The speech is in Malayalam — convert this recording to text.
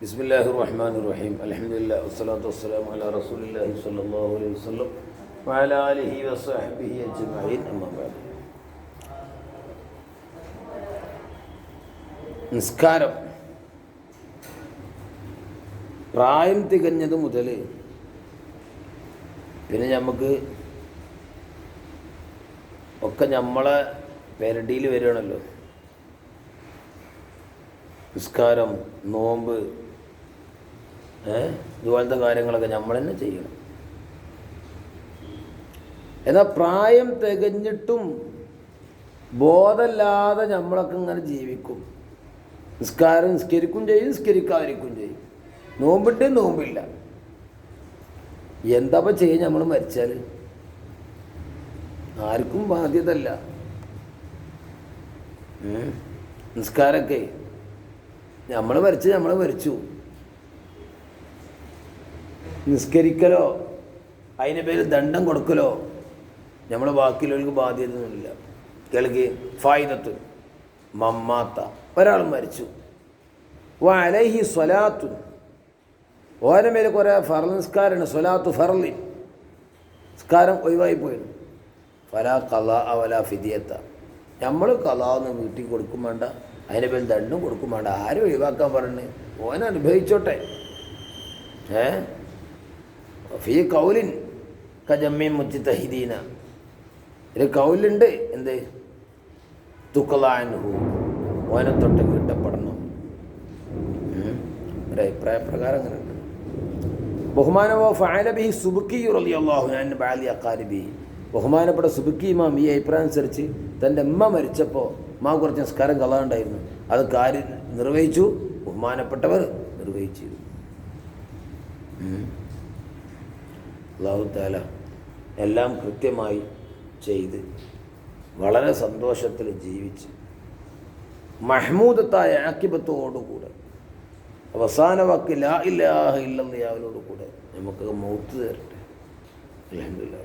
ബിസ്മില്ലാഹി റഹ്മാൻ റഹീം അലഹമില്ല വസ്സലാത്തു വസ്സലാം അല റസൂലില്ലാഹി സ്വല്ലല്ലാഹു അലൈഹി വസല്ലം വഅല ആലിഹി വസഹ്ബിഹി അജ്മഈൻ. അമ്മാ ബഅദ്. നിസ്കാരം. പ്രായം തികഞ്ഞത് മുതൽ പിന്നെ നമുക്ക് ഒക്കെ നമ്മളെ പെരടിയിൽ വരികയാണല്ലോ. നിസ്കാരം നോമ്പ് ഇതുപോലത്തെ കാര്യങ്ങളൊക്കെ നമ്മൾ തന്നെ ചെയ്യണം. എന്നാൽ പ്രായം തികഞ്ഞിട്ടും ബോധമില്ലാതെ നമ്മളൊക്കെ ഇങ്ങനെ ജീവിക്കും. നിസ്കാരം നിസ്കരിക്കും ചെയ്യും നിസ്കരിക്കാതിരിക്കും ചെയ്യും. നോമ്പിട്ട് നോമ്പില്ല. എന്താ ചെയ്യും നമ്മൾ മരിച്ചാൽ ആർക്കും ബാധ്യതല്ല. നിസ്കാരമൊക്കെ. നമ്മൾ മരിച്ച് നമ്മൾ മരിച്ചു. നിസ്കരിക്കലോ അതിന്റെ പേര് ദണ്ഡം കൊടുക്കലോ നമ്മളെ ബാക്കിയുള്ളവർക്ക് ബാധ്യതയൊന്നുമില്ല. കേൾക്ക് ഫായിദത്ത് മമ്മാത്ത ഒരാൾ മരിച്ചു. വലഹി സ്വലാത്തു ഓരോ മേലെ കുറേ ഫറൽ നിസ്കാരമാണ് സ്വലാത്തു ഫറലി നിസ്കാരം ഒഴിവായി പോയിരുന്നു ഫലാ കല അവല ഫിദിയത്ത. നമ്മൾ കലാന്ന് വീട്ടിൽ കൊടുക്കും വേണ്ട അതിന്റെ പേര് ദണ്ടും കൊടുക്കും വേണ്ട. ആരും ഒഴിവാക്കാൻ പറഞ്ഞ് ഓൻ അനുഭവിച്ചോട്ടെ. ഏ? ഫീ കൗലിൻ കജമ്മീൻ മുത്തി തഹിദീന ഒരു കൗലുണ്ട് എന്ത്? തുക്കലാൻഹു ഓനെ തൊട്ട് വീട്ടപ്പെടണം. ഉം. ഒരു അഭിപ്രായ പ്രകാരം അങ്ങനെ ഉണ്ട് ബഹുമാനവോ ഫാലബി സുബുക്കി റളിയല്ലാഹു ഞാൻ ബാലി അക്കാലിബി ബഹുമാനപ്പെട്ട സുബുക്കി ഇമാം ഈ അഭിപ്രായം അനുസരിച്ച് തന്റെ അമ്മ മരിച്ചപ്പോൾ മാ കുറച്ച് നിസ്കാരം കളാണ്ടായിരുന്നു അത് കാര്യം നിർവഹിച്ചു ബഹുമാനപ്പെട്ടവർ നിർവഹിച്ചു അള്ളാഹു താല എല്ലാം കൃത്യമായി ചെയ്ത് വളരെ സന്തോഷത്തിൽ ജീവിച്ച് മഹ്മൂദത്തായ ആക്കിബത്തോടുകൂടെ അവസാന വാക്ക് ലാ ഇല്ലാഹ ഇല്ലെന്ന് യാവിനോടുകൂടെ നമുക്ക് മൗത്ത് തരട്ടെ. അലഹമില്ല